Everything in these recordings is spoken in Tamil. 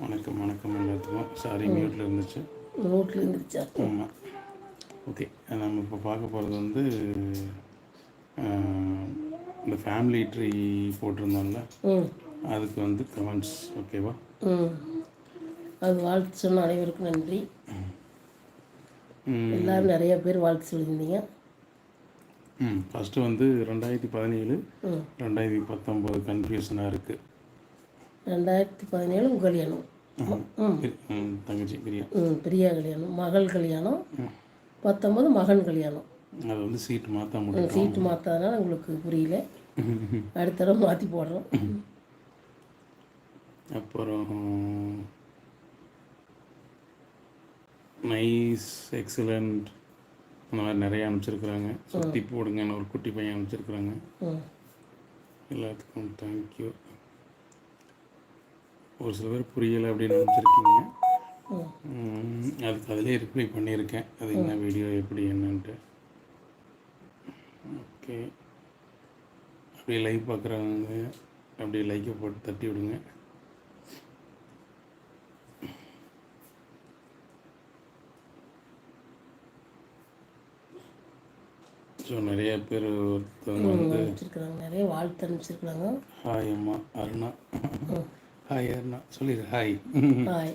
வணக்கம் வணக்கம் எல்லாத்துக்கும். சாரி மியூட்டில் இருந்துச்சு. நோட்டில் இருந்துச்சா? ஆமாம் ஓகே நம்ம இப்போ பார்க்க போகிறது வந்து இந்த ஃபேமிலி ட்ரீ போட்டிருந்தோம்ல. அதுக்கு வந்து கமெண்ட்ஸ் ஓகேவா அது வாழ்த்து சொன்ன அனைவருக்கும் நன்றி. எல்லாரும் நிறைய பேர் வாழ்த்து சொல்லியிருந்தீங்க. ம் ஃபஸ்ட்டு வந்து ரெண்டாயிரத்தி பதினேழு ரெண்டாயிரத்தி பத்தொம்போது கன்ஃபியூஷனாக இருக்குது ரெண்டாயிரத்தி பதினேழு உங்கள் கல்யாணம் தங்கச்சி பிரியா. பிரியா கல்யாணம். மகள் கல்யாணம். பத்தொம்பது மகன் கல்யாணம். அது வந்து சீட் மாற்ற முடியும் சீட்டு மாற்றாதனால உங்களுக்கு புரியல. அடுத்த தடவை மாற்றி போடுறோம். அப்புறம் நைஸ் எக்ஸலண்ட் அந்த மாதிரி நிறைய அனுப்பிச்சிருக்கிறாங்க. சுற்றி போடுங்கன்னு ஒரு குட்டி பையன் அனுப்பிச்சிருக்கிறாங்க. எல்லாத்துக்கும் தேங்க்யூ ஒரு சில பேர் புரியலை அப்படின்னு ம், அதுக்கு அதிலே ரிப்ளை பண்ணியிருக்கேன். அது என்ன வீடியோ எப்படி என்னன்ட்டு. ஓகே. அப்படியே லைக் பார்க்குறவங்க அப்படியே லைக்கை போட்டு தட்டி விடுங்க. ஸோ நிறைய பேர் ஒருத்தவங்க வந்து நிறைய வாழ்த்து அனுப்பிச்சிருக்கிறாங்க. ஹாய் அம்மா. அருணா. ஹாய் அருணா சொல்லிடு ஹாய் ஹாய்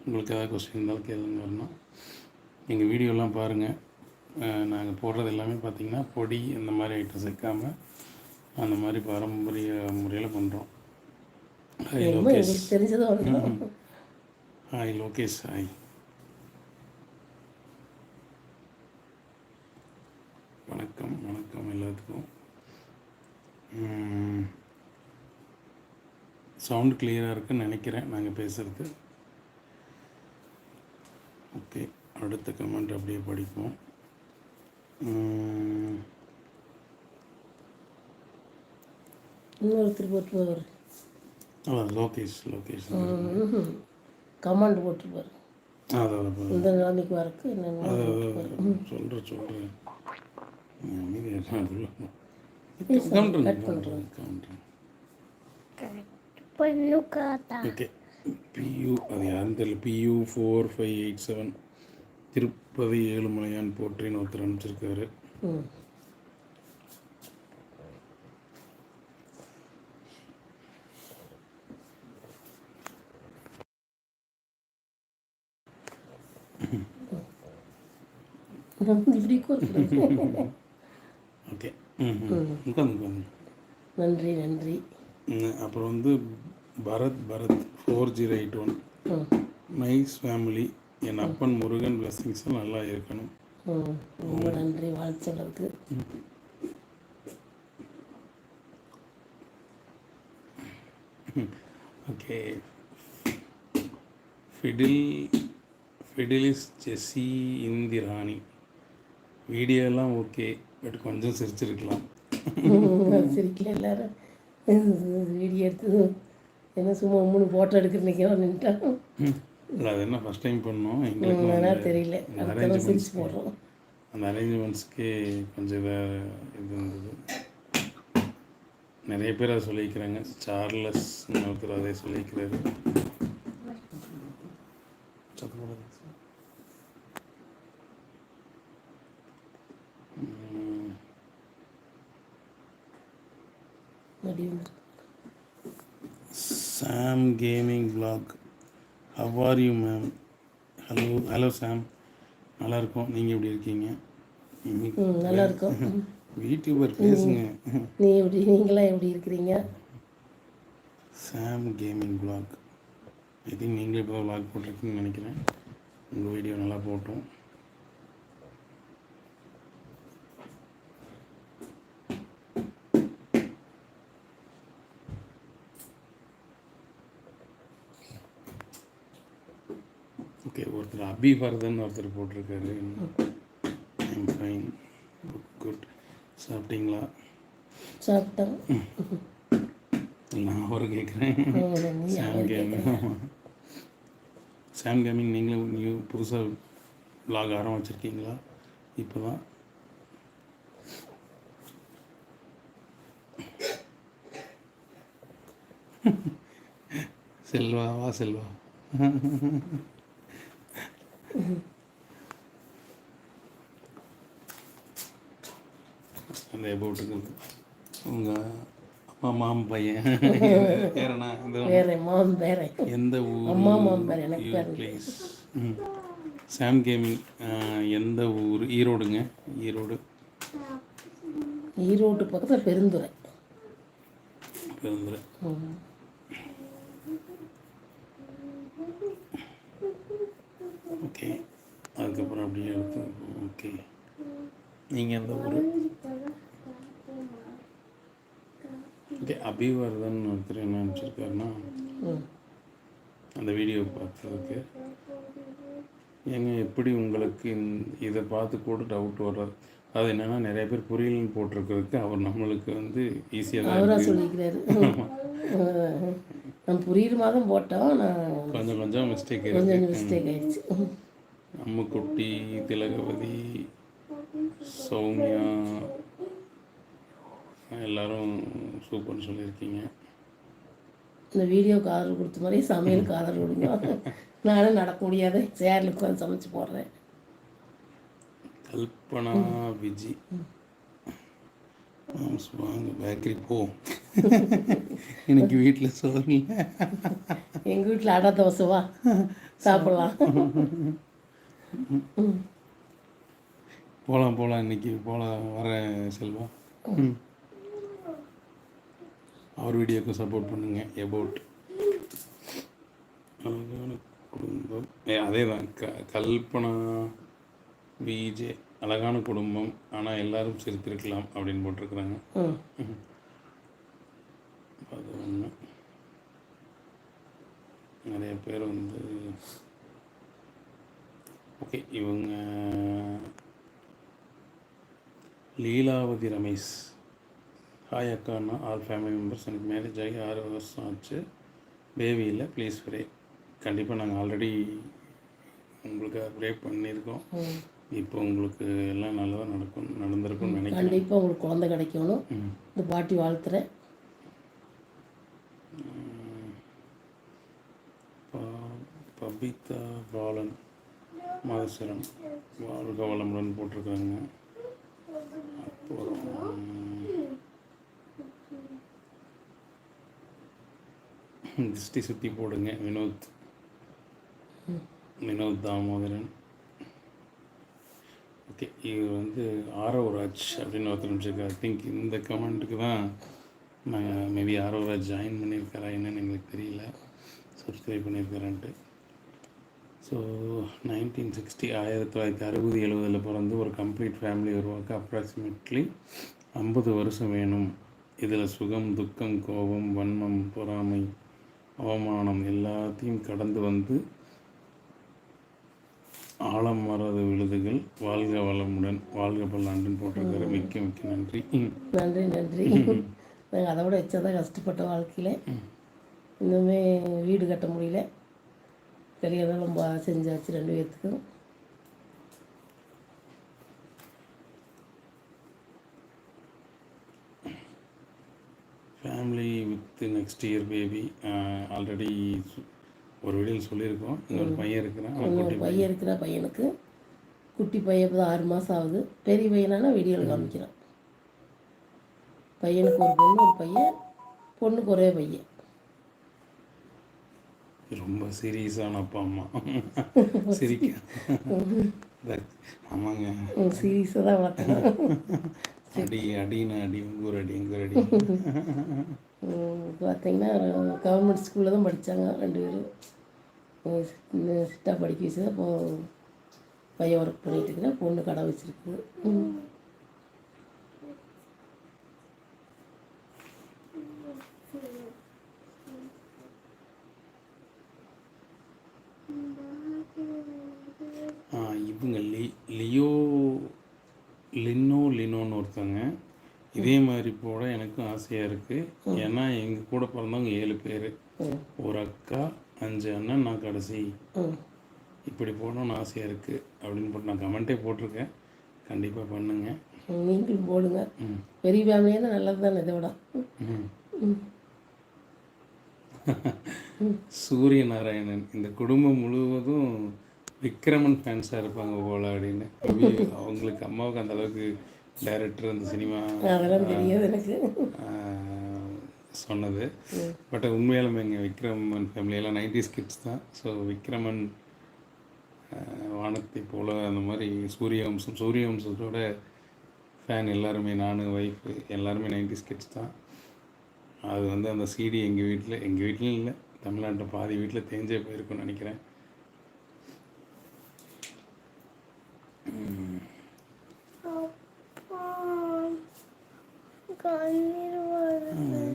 உங்களுக்கு ஏதாவது கொஸ்டின் இருந்தாலும் கேளுங்க வரணும் எங்கள் வீடியோலாம் பாருங்கள் நாங்கள் போடுறது எல்லாமே பார்த்தீங்கன்னா பொடி இந்த மாதிரி ஐட்டம் சேர்க்காம அந்த மாதிரி பாரம்பரிய முறையில் பண்ணுறோம் hi Lokesh hi Lokesh hi வணக்கம் வணக்கம் எல்லாத்துக்கும். சவுண்ட் கிளியராக இருக்குன்னு நினைக்கிறேன் நாங்கள் பேசுகிறது ஓகே அடுத்த கமெண்ட் அப்படியே படிப்போம். இன்னொருத்தர் போட்டுருவார். அதான் லோகேஷ் லோகேஷ். கமாண்ட் அதான் இந்த நிலைமைக்கு வரக்கு என்னென்ன சொல்கிறேன் சொல்கிறேன் ஓகே பியூ அது யாருன்னு தெரியல பியூ four five eight seven Tirupati Ezhumalaiyan போற்றின்னு ஒருத்தர் அனுப்பிச்சிருக்காரு இப்படி கூறுகிறேன் ஓகே ம் ம். உட்காந்து உட்காந்து நன்றி நன்றி. ம், அப்புறம் வந்து Bharath Bharath four zero eight one ம். Nice family. என் அப்பன் முருகன் பிளஸ்ஸிங்ஸும் நல்லா இருக்கணும். ம். ரொம்ப நன்றி வாழ்த்து சொல்கிறதுக்கு okay. Fidel Fidelis Jessie Indrani வீடியோலாம் ஓகே பட் கொஞ்சம் சிரிச்சிருக்கலாம். சிரிக்கல எல்லாரும். வீடியோ எடுத்து என்ன சும்மா மூணு ஃபோட்டோ எடுக்கிறீங்க நின்ட்டாங்க இல்லை அது என்ன ஃபஸ்ட் டைம் பண்ணோம். எங்களுக்கு தெரியல. சிரிச்சு போடுறோம். அந்த அரேஞ்ச்மெண்ட்ஸ்க்கே கொஞ்சம் இதாக இது இருந்தது. நிறைய பேர் அதை சொல்லிக்கிறாங்க. சார்லஸ் ஒருத்தர் அதே சொல்லிக்கிறாரு சத்தம் போடாதீங்க சார். உம், மறுபடியும் Sam gaming vlog how are you ma'am hello hello Sam நல்லா இருக்கோம் நீங்கள் எப்படி இருக்கீங்க? நல்லா இருக்கும் யூடியூபர் பேசுங்க. நீ எப்படி நீங்களாம் எப்படி இருக்கிறீங்க? Sam gaming vlog. I think நீங்களே இப்போ vlog போட்டிருக்கீங்கன்னு நினைக்கிறேன். உங்கள் வீடியோ நல்லா போட்டோம் ஓகே அபி ஃபர்தன் ஒருத்தர் போட்டிருக்காரு. ஐம் ஃபைன் குட் சாப்பிட்டீங்களா? சாப்பிட்டோம். நான் அவரை கேட்குறேன் சாம் கேமிங் சாம் கேமிங் நீங்களும் நியூ புதுசாக vlog ஆரம்பிச்சிருக்கீங்களா? இப்போ தான் செல்வா வா செல்வா. அந்த எபோட்டுக்கு உங்கள் அப்பா மாம் பையன். வேறண்ணா வேற மாம் வேற. எந்த ஊர்? அம்மா மாம் வேற எனக்கு பேர் ப்ளீஸ் சாம் கேமிங் எந்த ஊர்? ஈரோடுங்க. ஈரோடு. ஈரோட்டு பக்கத்தில் பெருந்துறை. பெருந்துறை. ஓகே. அதுக்கப்புறம் அப்படியே எடுத்து ஓகே. நீங்கள் எந்த ஊர்? ஓகே அபிவர்தன் ஒருத்தர் என்ன அனுப்பிச்சிருக்காருன்னா. அந்த வீடியோ பார்த்ததுக்கு. ஏங்க எப்படி உங்களுக்கு இதை பார்த்து கூட டவுட் வர்றது? அது என்னென்னா நிறைய பேர் புரியலன்னு போட்டிருக்கிறதுக்கு அவர் நம்மளுக்கு வந்து ஈஸியாக தான். சொல்லிக்கிறாரு. ம். நான் புரியுற மாதம் போட்டோம் நான் கொஞ்சம் கொஞ்சம் மிஸ்டேக் கொஞ்சம் மிஸ்டேக் ஆயிடுச்சு. அம்முக்குட்டி திலகவதி சௌமியா எல்லாரும் சூப்பர்னு சொல்லியிருக்கீங்க. இந்த வீடியோக்கு ஆர்டர் கொடுத்த மாதிரி சமையலுக்கு ஆர்டர் கொடுங்க. நானும் நடக்க முடியாத சேரில் உட்காந்து சமைச்சு போடுறேன். கல்பனா விஜி. வாங்க பேக்கரி போ. இன்னைக்கு வீட்டில் சோறு இல்லை எங்கள் வீட்டில் அடை தோசை வா. சாப்பிட்லாம். போகலாம் போகலாம் இன்னைக்கு போகலாம் வர செல்வா. அவர் வீடியோக்கு சப்போர்ட் பண்ணுங்க எபவுட் குடும்பம். அதே தான் க கல்பனா விஜே அழகான குடும்பம் ஆனால் எல்லாரும் சிரித்திருக்கலாம் அப்படின்னு போட்டிருக்கிறாங்க. ஒன்று நிறைய பேர் வந்து ஓகே இவங்க லீலாவதி ரமேஷ். ஹாய் அக்கான்னா ஆல் ஃபேமிலி மெம்பர்ஸ் எனக்கு மேரேஜ் ஆகி ஆறு வருஷம் ஆச்சு. பேபி இல்லை ப்ளீஸ் ப்ரே கண்டிப்பாக நாங்கள் ஆல்ரெடி உங்களுக்கு ப்ரே பண்ணியிருக்கோம். இப்போ உங்களுக்கு எல்லாம் நல்லதாக நடக்கும் நடந்திருக்கும்னு நினைக்கிறேன். கண்டிப்பாக உங்களுக்கு குழந்தை கிடைக்கணும். இந்த பாட்டி வாழ்த்துறேன். ப- பபிதா பாலன் மாதேஸ்வரம் வாழ்க வளமுடன் போட்டிருக்காங்க. அப்புறம் திருஷ்டி சுற்றி போடுங்க வினோத். வினோத் தாமோதரன். ஓகே இவர் வந்து ஆரோராஜ் அப்படின்னு ஒருத்தர் நிமிஷம் ஐ திங்க் இந்த கமெண்ட்டுக்கு தான் நான் மேபி ஆரோராஜ் ஜாயின் பண்ணியிருக்காரா என்னன்னு எங்களுக்கு தெரியல. சப்ஸ்கிரைப் பண்ணியிருக்காரான்ட்டு. ஸோ நைன்டீன் சிக்ஸ்டி ஆயிரத்தி தொள்ளாயிரத்தி அறுபது எழுபதில் பிறந்து ஒரு கம்ப்ளீட் ஃபேமிலி உருவாக்க அப்ராக்சிமேட்லி ஐம்பது வருஷம் வேணும். இதில் சுகம் துக்கம் கோபம் வன்மம் பொறாமை அவமானம் எல்லாத்தையும் கடந்து வந்து ஆழம் மரது விழுதுகள் வாழ்க வளமுடன் வாழ்க பல்லாண்டுன்னு போட்டிருக்காரு மிக்க மிக்க நன்றி. நன்றி நன்றி. நாங்கள் அதை விட வச்சதான் கஷ்டப்பட்ட வாழ்க்கையில் இன்னுமே வீடு கட்ட முடியல. கல்யாணம் ரொம்ப செஞ்சாச்சு ரெண்டு பேர்த்துக்கும் family with next year baby already ஒரு வீடியோவில் சொல்லியிருக்கோம். இன்னொரு பையன் இருக்கிறான். இன்னொரு பையன் இருக்கிற பையனுக்கு குட்டி பையன் இப்போ ஆறு மாதம் ஆகுது. பெரிய பையனானா வீடியோவில் காமிக்கிறான். பையனுக்கு ஒரு பொண்ணு ஒரு பையன். பொண்ணுக்கு ஒரே பையன். ரொம்ப சீரியஸான அப்பா அம்மா. சிரிக்க. ஆமாங்க. சீரியஸாக தான் வளர்த்தணும் அடி அடின்னு அடி ஊர் அடி எங்க ஊர் அடி பார்த்தீங்கன்னா கவர்மெண்ட் ஸ்கூலில் தான் படித்தாங்க ரெண்டு பேரும். சிட்டாக படிக்க வச்சு அப்போ பையன் ஒர்க் இருக்கிறேன் பொண்ணு கடை வச்சுருக்கு ஆ, இவங்க லி லியோ லினோ லினோன்னு ஒருத்தவங்க இதே மாதிரி போட எனக்கும் ஆசையாக இருக்குது ஏன்னா எங்கள் கூட பிறந்தவங்க ஏழு பேர். ஒரு அக்கா அஞ்சு அண்ணன் நான் கடைசி. இப்படி போடணும்னு ஆசையாக இருக்குது அப்படின்னு போட்டு நான் கமெண்ட்டே போட்டிருக்கேன். கண்டிப்பாக பண்ணுங்க. நீங்களும் போடுங்க. பெரிய ஃபேமிலியாக தான் நல்லது தானே இதை விட சூரிய நாராயணன் இந்த குடும்பம் முழுவதும் விக்ரமன் ஃபேன்ஸாக இருப்பாங்க போல அப்படின்னு. அவங்களுக்கு அம்மாவுக்கு அந்த அளவுக்கு டைரக்டர் அந்த சினிமா அதெல்லாம் தெரியாது எனக்கு. சொன்னது. பட் உண்மையாலுமே எங்கள் விக்ரமன் ஃபேமிலியெல்லாம் நைன்டிஸ் கிட்ஸ் தான். ஸோ விக்ரமன் வானத்தை போல அந்த மாதிரி சூரியவம்சம் சூரியவம்சத்தோட ஃபேன் எல்லாருமே நான் ஒய்ஃபு எல்லாருமே நைன்டிஸ் கிட்ஸ் தான். அது வந்து அந்த சிடி எங்கள் வீட்டில் எங்கள் வீட்லையும் இல்லை. தமிழ்நாட்டில் பாதி வீட்டில் தேஞ்சே போயிருக்குன்னு நினைக்கிறேன். கண்ணீர்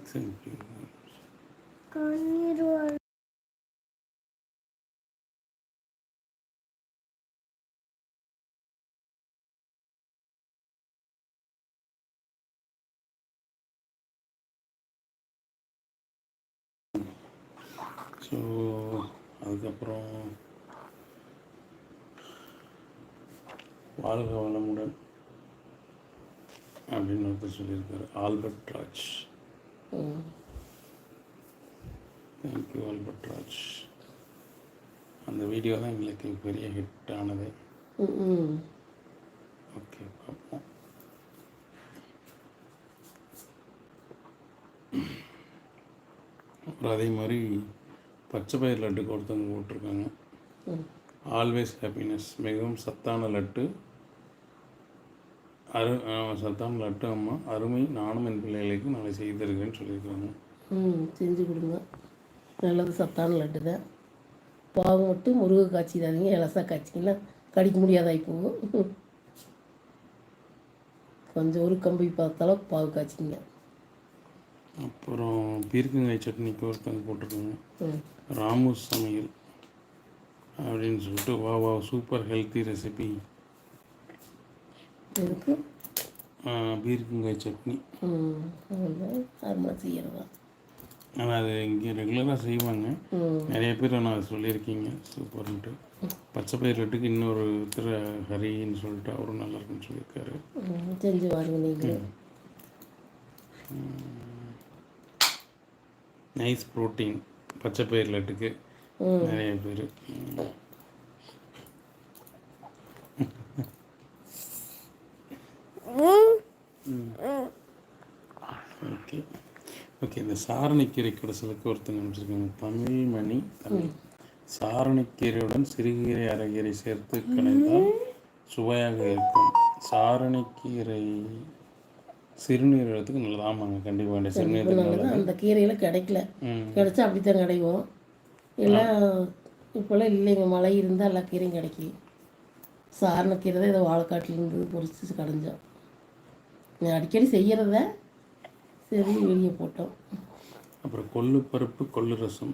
Thank you. கண்ணீர் ஸோ அதுக்கப்புறம் வாழ்க வளமுடன் அப்படின்னு ஒருத்தர் சொல்லியிருக்காரு Albert Raj thank you Albert Raj அந்த வீடியோ தான் எங்களுக்கு பெரிய ஹிட் ஆனது. ஓகே பார்ப்போம் அப்புறம் அதே மாதிரி பச்சை பயிர் லட்டுக்கு ஒருத்தவங்க போட்டிருக்காங்க. ஆல்வேஸ் ஹாப்பினஸ் மிகவும் சத்தான லட்டு அரு ஆ, சத்தான லட்டு அம்மா அருமை நானும் என் பிள்ளைகளுக்கு நாளை செய்திருக்கேன்னு சொல்லியிருக்காங்க ம் செஞ்சு கொடுங்க. நல்லது சத்தான லட்டு தான். பாவு மட்டும் முருகை காய்ச்சிடாதீங்க இலசா காய்ச்சிங்கன்னா கடிக்க முடியாதாகி போகும். கொஞ்சம் ஒரு கம்பி பார்த்தாலும் பாவு காய்ச்சிங்க. அப்புறம் பீர்க்கங்காய் சட்னிக்கு ஒருத்தவங்க போட்டிருக்காங்க ராமு சமையல் அப்படின்னு சொல்லிட்டு வா வா சூப்பர் ஹெல்த்தி ரெசிபி. இதுக்கு பீர்க்கங்காய் சட்னி. அருமை செய்கிறதா ஆனால் அது இங்கே ரெகுலராக செய்வாங்க. நிறைய பேர் நான் அது சொல்லியிருக்கீங்க. சூப்பர்ன்ட்டு. பச்சை பயிர் லட்டுக்கு இன்னொரு திரு ஹரின்னு சொல்லிட்டு அவரும் நல்லா இருக்குன்னு சொல்லியிருக்காரு. செஞ்சு பாருங்க நீங்கள். நைஸ் ப்ரோட்டீன் பச்சை பயிர் லட்டுக்கு நிறைய பேர். ஓகே ஓகே இந்த சாரணிக்கீரை கடைசலுக்கு ஒருத்தங்க அனுப்பிச்சிருக்காங்க தமிழ் மணி தமிழ் சாரணிக்கீரையுடன் சிறுகீரை அரைக்கீரை சேர்த்து கடைந்தால் சுவையாக இருக்கும். சாரணிக்கீரை சிறுநீரகத்துக்கு நல்லது. ஆமாங்க கண்டிப்பாக வேண்டிய நல்லது. அந்த கீரையில் கிடைக்கல. கிடைச்சா அப்படித்தான் கிடைக்கும் எல்லாம் இப்போல்லாம் இல்லைங்க. மழை இருந்தால் எல்லா கீரையும் கிடைக்கும். சாரணக்கீரை தான் இதை வாழைக்காட்டிலேருந்து பொறிச்சு கடைஞ்சோம். அடிக்கடி செய்கிறத சரி வெளியே போட்டோம். அப்புறம் கொள்ளு பருப்பு கொள்ளு ரசம்.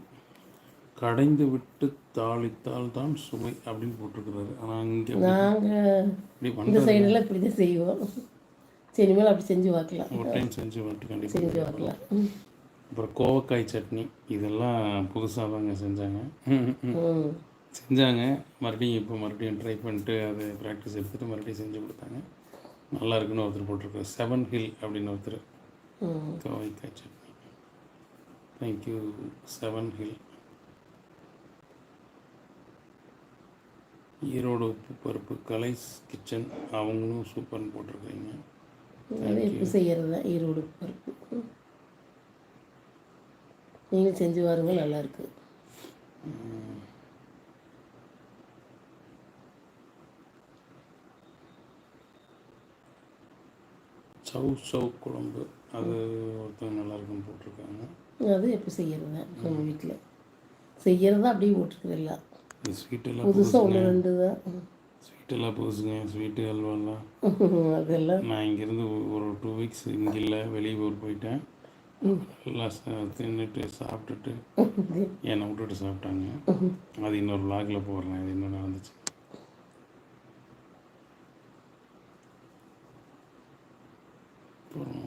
கடைந்து விட்டு தாளித்தால் தான் சுவை அப்படின்னு போட்டிருக்கிறாரு. ஆனால் இங்கே நாங்கள் இந்த சைடெல்லாம் இப்படி தான் செய்வோம். சரி இனிமேல் அப்படி செஞ்சு பார்க்கலாம். ஒரு டைம் செஞ்சு வந்துட்டு கண்டிப்பாக செஞ்சு பார்க்கலாம். அப்புறம் கோவக்காய் சட்னி. இதெல்லாம் புதுசாக தாங்க செஞ்சாங்க. செஞ்சாங்க. மறுபடியும் இப்போ மறுபடியும் ட்ரை பண்ணிட்டு அதை ப்ராக்டிஸ் எடுத்துகிட்டு மறுபடியும் செஞ்சு கொடுத்தாங்க. நல்லா இருக்குன்னு ஒருத்தர் போட்டிருக்காரு. செவன் ஹில் அப்படின்னு ஒருத்தர் கோவைக்காய் chutney thank you seven hill Erode உப்பு பருப்பு கலைஸ் கிச்சன் அவங்களும் சூப்பர்னு போட்டிருக்கீங்க. எப்படி செய்கிறது தான் ஈரோடு பருப்பு ம். நீங்களும் செஞ்சு பாருங்க நல்லாயிருக்கு சவு சவு குழம்பு அது ஒருத்தவங்க நல்லா இருக்குன்னு போட்டிருக்காங்க. அது எப்படி செய்கிறது தான் நம்ம வீட்டில் செய்கிறதா அப்படியே போட்டிருக்குறேன் இது ஸ்வீட்டெல்லாம் புதுசாக ஒன்று ரெண்டு தான் ஸ்வீட்டெல்லாம் புதுசுங்க. ஸ்வீட்டு அல்வாலாம். அதெல்லாம். நான் இங்கேருந்து ஒரு டூ வீக்ஸ் இங்கே இல்லை வெளியூர் போயிட்டேன். நல்லா தின்னுட்டு சாப்பிட்டுட்டு என்னை விட்டுட்டு சாப்பிட்டாங்க. அது இன்னொரு vlogல போடுறேன். இது இன்னும் நடந்துச்சு அப்புறம்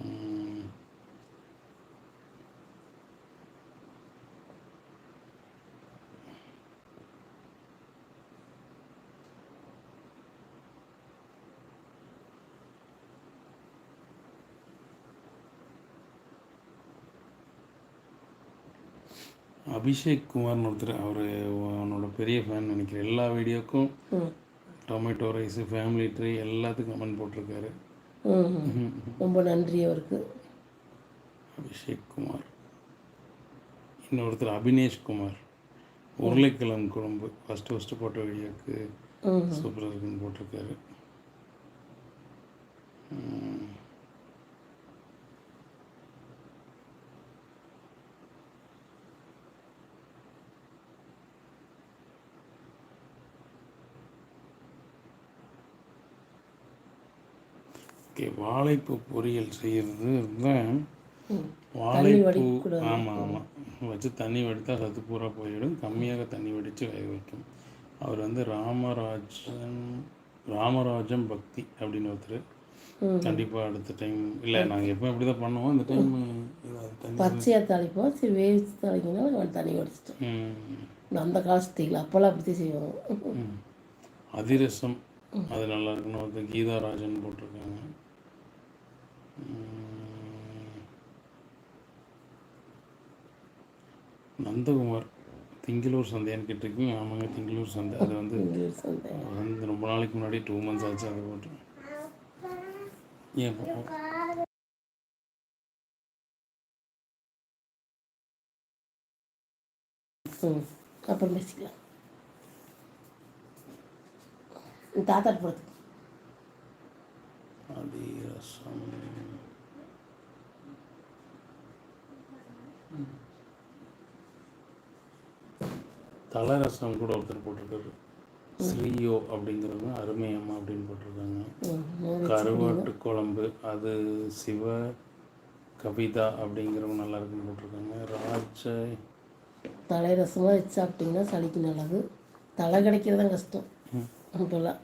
அபிஷேக் குமார்னு ஒருத்தர் அவர் அவனோட பெரிய ஃபேன் நினைக்கிறேன். எல்லா வீடியோக்கும் டொமேட்டோ ரைஸு ஃபேமிலி ட்ரீ எல்லாத்துக்கும் கமெண்ட் போட்டிருக்காரு. ரொம்ப நன்றி அவருக்கு. அபிஷேக் குமார். இன்னொருத்தர் அபினேஷ் குமார். உருளைக்கிழங்கு குழம்பு ஃபஸ்ட்டு ஃபஸ்ட்டு போட்ட வீடியோக்கு சூப்பராக இருக்குன்னு போட்டிருக்காரு ம். ஓகே வாழைப்பூ பொரியல் செய்கிறது ம். வாழைப்பூ. ஆமாம் ஆமாம் வச்சு தண்ணி வடித்தா சத்து பூரா போயிடும். கம்மியாக தண்ணி வடித்து வேக வைக்கும். அவர் வந்து ராமராஜன் ராமராஜம் பக்தி அப்படின்னு ஒருத்தர். கண்டிப்பாக அடுத்த டைம் இல்லை நாங்கள் எப்போ இப்படி தான் பண்ணுவோம். இந்த டைம் பச்சையாக தாளிப்போம். சரி வேவிச்சு அவன் தண்ணி வடிச்சிட்டோம். ம், அந்த காலத்துக்கு அப்போல்லாம் அப்படி செய்வாங்க ம். அதிரசம். அது நல்லா இருக்கணும். ஒருத்தர் கீதாராஜன் போட்டிருக்காங்க. நந்தகுமார் திங்களூர் சந்தையான்னு கேட்டிருக்கீங்க. ஆமாங்க திங்களூர் சந்தை. அது வந்து வந்து ரொம்ப நாளைக்கு முன்னாடி டூ மந்த்ஸ் ஆச்சு அதை போட்டு ஏன் அப்புறம் பேசிக்கலாம். உன் தாத்தாட்டு போகிறது அதிரசம் தலை ரசம் கூட ஒருத்தர் போட்டிருக்காரு. ஸ்ரீயோ அப்படிங்கிறவங்க அருமை அம்மா அப்படின்னு போட்டிருக்காங்க. கருவாட்டு குழம்பு அது சிவ கவிதா அப்படிங்கிறவங்க நல்லா இருக்குன்னு போட்டிருக்காங்க. ராஜ தலை ரசமாக வச்சு சாப்பிட்டிங்கன்னா சளிக்கு நல்லது. தலை கிடைக்கிறது தான் கஷ்டம் இப்போல்லாம்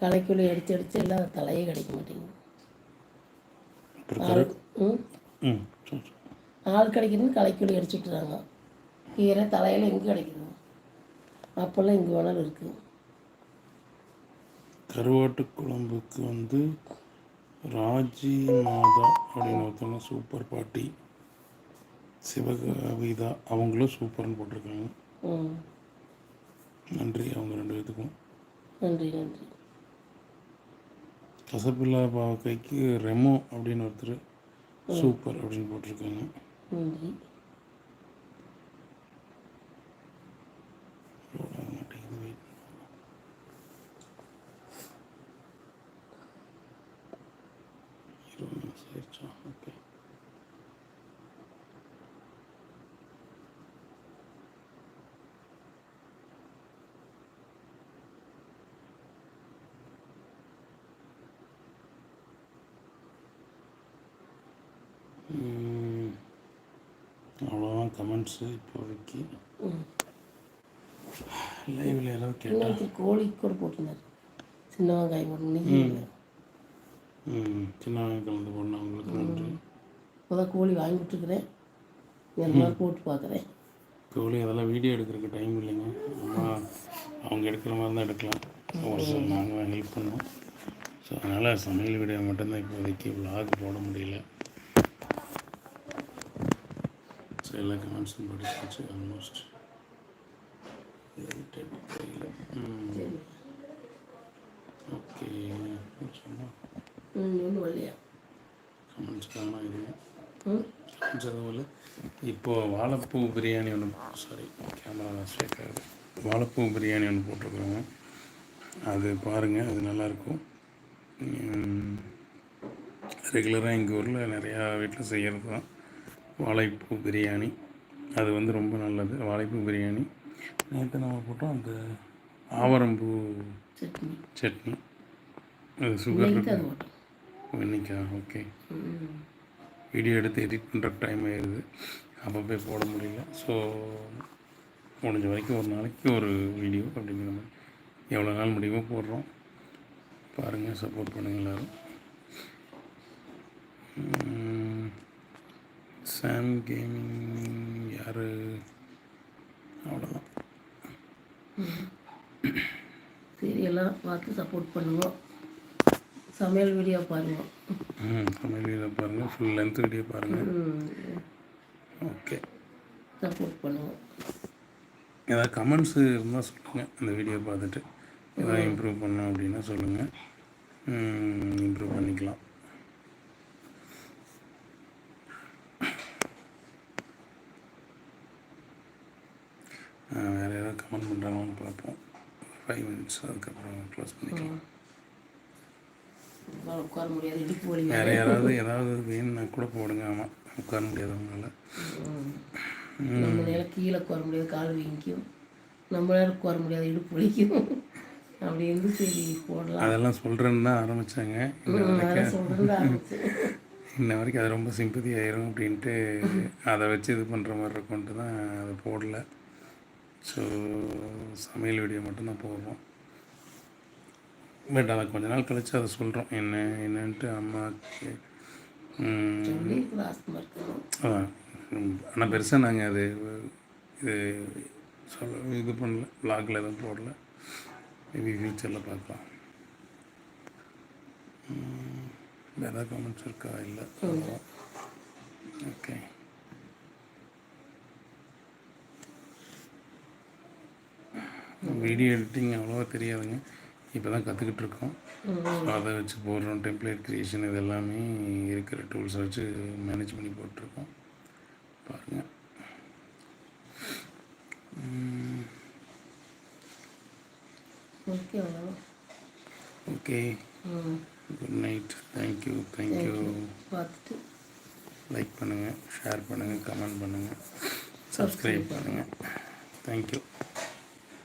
களைக்குள்ளே அடித்து அடித்து எல்லாம் தலையே கிடைக்க மாட்டேங்குது. ஆள் கிடைக்குதுன்னு களைக்குள்ளே அடிச்சு விட்டுறாங்க கீரை தலையில் எங்கே கிடைக்குது? அப்போல்லாம் எங்கே வேணாலும் இருக்குது கருவாட்டு குழம்புக்கு வந்து ராஜி மாதா அப்படின்னு ஒருத்தவங்க சூப்பர் பாட்டி சிவகவிதா அவங்களும் சூப்பர்னு போட்டிருக்காங்க. நன்றி அவங்க ரெண்டு பேத்துக்கும். நன்றி நன்றி. கசப்பில்லா பாவக்காய்க்கு ரெமோ அப்படின்னு ஒருத்தர் சூப்பர் அப்படின்னு போட்டிருக்காங்க நன்றி load ஆக மாட்டேங்குது wait. இருபது நிமிஷம் ஆயிடுச்சா ஓகே ம், அவ்வளோதான் கமெண்ட்ஸு இப்போதைக்கு. லைவில் கேட்டால் இன்னொருத்தி கோழி கூட போட்டிருந்தார். சின்ன வெங்காயம் போட்டு ம். சின்ன வெங்காயம் கலந்து போடணும் அவங்களுக்கு நன்றி. இப்போதான் கோழி வாங்கி விட்டுருக்குறேன் எல்லா போட்டு பார்க்குறேன். கோழி அதெல்லாம் வீடியோ எடுக்கிறதுக்கு டைம் இல்லைங்க. அம்மா அவங்க எடுக்கிற மாதிரி தான் எடுக்கலாம். ஒரு சில நாங்கள் ஹெல்ப் பண்ணோம் ஸோ அதனால் சமையல் வீடியோ மட்டும்தான் இப்போதைக்கு vlog போட முடியல. ஸோ எல்லா கமெண்ட்ஸும் படிச்சாச்சு ஆல்மோஸ்ட் ஓகே ஒன்றும் வரலையா? கமெண்ட்ஸ் காணும் இது. ம். ஜெகவில் இப்போது வாழைப்பூ பிரியாணி ஒன்று சாரி கேமரா ஸ்ட்ரைக் ஆகுது வாழைப்பூ பிரியாணி ஒன்று போட்டிருக்காங்க அது பாருங்கள் அது நல்லாயிருக்கும் ரெகுலராக எங்கள் ஊரில் நிறையா வீட்டில் செய்கிறது தான். வாழைப்பூ பிரியாணி. அது வந்து ரொம்ப நல்லது. வாழைப்பூ பிரியாணி. நேற்று நம்ம போட்டோம் அந்த ஆவரம்பூ சட்னி. சட்னி. அது சுகர் இன்னைக்கு? ஓகே. வீடியோ எடுத்து எடிட் பண்ணுற டைம் ஆயிடுது. அப்போ போய் போட முடியல. ஸோ முடிஞ்ச வரைக்கும் ஒரு நாளைக்கு ஒரு வீடியோ அப்படிங்கிற மாதிரி. எவ்வளோ நாள் முடியுமோ போடுறோம். பாருங்கள் சப்போர்ட் பண்ணுங்கள் எல்லோரும். சாம் கேமிங் யார்? அவ்வளோதான் சீரியெல்லாம் பார்த்து சப்போர்ட் பண்ணுவோம் சமையல் வீடியோ பாருங்க. ம் சமையல் வீடியோ பாருங்கள் ஃபுல் லென்த் வீடியோ பாருங்கள் ஓகே சப்போர்ட் பண்ணுவோம் ஏதாவது கமெண்ட்ஸு இருந்தால் சொல்லுங்கள் அந்த வீடியோ பார்த்துட்டு. ஏதாவது இம்ப்ரூவ் பண்ணோம் அப்படின்னா சொல்லுங்கள் இம்ப்ரூவ் பண்ணிக்கலாம். வேறு ஏதாவது கமெண்ட் பண்ணுறாங்களான்னு பார்ப்போம். ஃபைவ் மினிட்ஸ் அதுக்கப்புறம் க்ளோஸ் பண்ணிக்கலாம். உட்கார முடியாது இடுப்பு வலி வேறு யாராவது ஏதாவது வேணும்னா கூட போடுங்க. ஆமாம் உட்கார முடியாதவங்களால. நம்ம நேர கீழே உட்கார முடியாது கால் வீங்கிக்கும். நம்மளால உட்கார முடியாது இடுப்பு வலிக்கும். அப்படி இருந்து சரி போடலாம். அதெல்லாம் சொல்கிறேன்னு தான் ஆரம்பித்தாங்க இன்ன வரைக்கும் அது ரொம்ப சிம்பதி ஆயிரும் அப்படின்ட்டு அதை வச்சு இது பண்ணுற மாதிரி இருக்கும்ன்ட்டு தான் அதை போடல. ஸோ சமையல் வீடியோ மட்டும்தான் போடுறோம். பட் அதை கொஞ்ச நாள் கழிச்சு அதை சொல்கிறோம் என்ன என்னன்ட்டு அதான் ஆனால் பெருசாக நாங்கள் அது இது சொல்ல இது பண்ணல. வ்ளாகில் எதுவும் போடல. மேபி ஃப்யூச்சரில் பார்க்கலாம். வேறு ஏதாவது கமெண்ட்ஸ் இருக்கா? இல்லை. ஓகே. வீடியோ எடிட்டிங் அவ்வளோவா தெரியாதுங்க. இப்போ தான் கற்றுக்கிட்டு இருக்கோம் ஸோ அதை வச்சு போடுறோம். டெம்ப்ளேட் க்ரியேஷன் இது எல்லாமே இருக்கிற டூல்ஸை வச்சு மேனேஜ் பண்ணி போட்டிருக்கோம். பாருங்கள் okay good night thank you thank you பார்த்துட்டு. லைக் பண்ணுங்கள் ஷேர் பண்ணுங்கள் கமெண்ட் பண்ணுங்கள் சப்ஸ்கிரைப் பண்ணுங்கள் தேங்க்யூ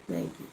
தேங்க்யூ